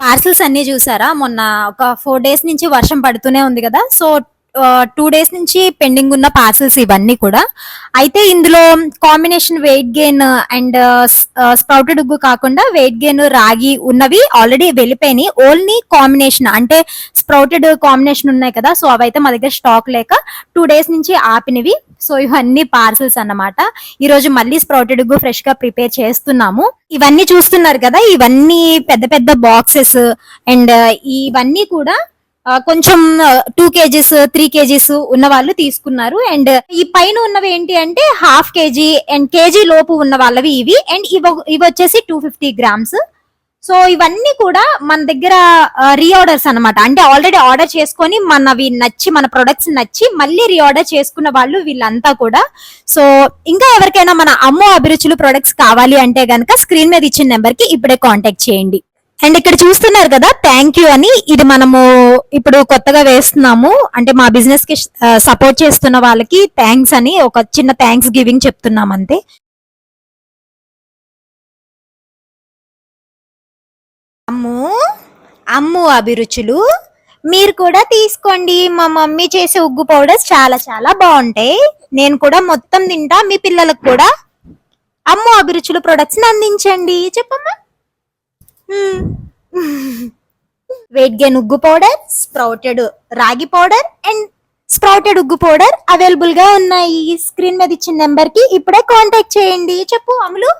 Parcels అన్ని చూసారా? మొన్న ఒక ఫోర్ డేస్ నుంచి వర్షం పడుతూనే ఉంది కదా. సో టూ డేస్ నుంచి పెండింగ్ ఉన్న పార్సల్స్ ఇవన్నీ కూడా. అయితే ఇందులో combination weight gain and sprouted ఉగ్గు కాకుండా వెయిట్ గెయిన్ రాగి ఉన్నవి ఆల్రెడీ వెళ్ళిపోయినాయి. ఓన్లీ కాంబినేషన్ అంటే స్ప్రౌటెడ్ కాంబినేషన్ ఉన్నాయి కదా సో అవైతే మా దగ్గర స్టాక్ లేక టూ డేస్ నుంచి ఆపినవి. సో ఇవన్నీ పార్సల్స్ అన్నమాట. ఈ రోజు మళ్ళీ స్ప్రౌటెడ్ ఉగ్గు ఫ్రెష్గా ప్రిపేర్ చేస్తున్నాము. ఇవన్నీ చూస్తున్నారు కదా ఇవన్నీ పెద్ద పెద్ద బాక్సెస్ అండ్ uh, ఇవన్నీ కూడా కొంచెం టూ కేజీస్ త్రీ కేజీస్ ఉన్న వాళ్ళు తీసుకున్నారు. అండ్ ఈ పైన ఉన్నవి ఏంటి అంటే హాఫ్ కేజీ అండ్ కేజీ లోపు ఉన్న వాళ్ళవి ఇవి. అండ్ ఇవి ఇవి వచ్చేసి టూ ఫిఫ్టీ గ్రామ్స్ సో ఇవన్నీ కూడా మన దగ్గర రీఆర్డర్స్ అన్నమాట. అంటే ఆల్రెడీ ఆర్డర్ చేసుకొని మనవి నచ్చి మన ప్రొడక్ట్స్ నచ్చి మళ్ళీ రీఆర్డర్ చేసుకున్న వాళ్ళు వీళ్ళంతా కూడా. సో ఇంకా ఎవరికైనా మన అమ్మో అభిరుచులు ప్రొడక్ట్స్ కావాలి అంటే గనక స్క్రీన్ మీద ఇచ్చిన నెంబర్కి ఇప్పుడే కాంటాక్ట్ చేయండి. అండ్ ఇక్కడ చూస్తున్నారు కదా థ్యాంక్ యూ అని. ఇది మనము ఇప్పుడు కొత్తగా వేస్తున్నాము. అంటే మా బిజినెస్కి సపోర్ట్ చేస్తున్న వాళ్ళకి థ్యాంక్స్ అని ఒక చిన్న థ్యాంక్స్ గివింగ్ చెప్తున్నాం అంతే. అమ్ము అమ్ము అభిరుచులు. మీరు కూడా తీసుకోండి. మా మమ్మీ చేసే ఉగ్గు పౌడర్స్ చాలా చాలా బాగుంటాయి. నేను కూడా మొత్తం తింటా మీ పిల్లలకు కూడా. అమ్ము అభిరుచులు ప్రొడక్ట్స్ అందించండి. చెప్పమ్మా. వెయిట్ గెయిన్ ఉగ్గు పౌడర్ స్ప్రౌటెడ్ రాగి పౌడర్ అండ్ స్ప్రౌటెడ్ ఉగ్గు పౌడర్ అవైలబుల్గా ఉన్నాయి. స్క్రీన్ మీద ఇచ్చిన నెంబర్కి ఇప్పుడే కాంటాక్ట్ చేయండి. చెప్పు అమలు.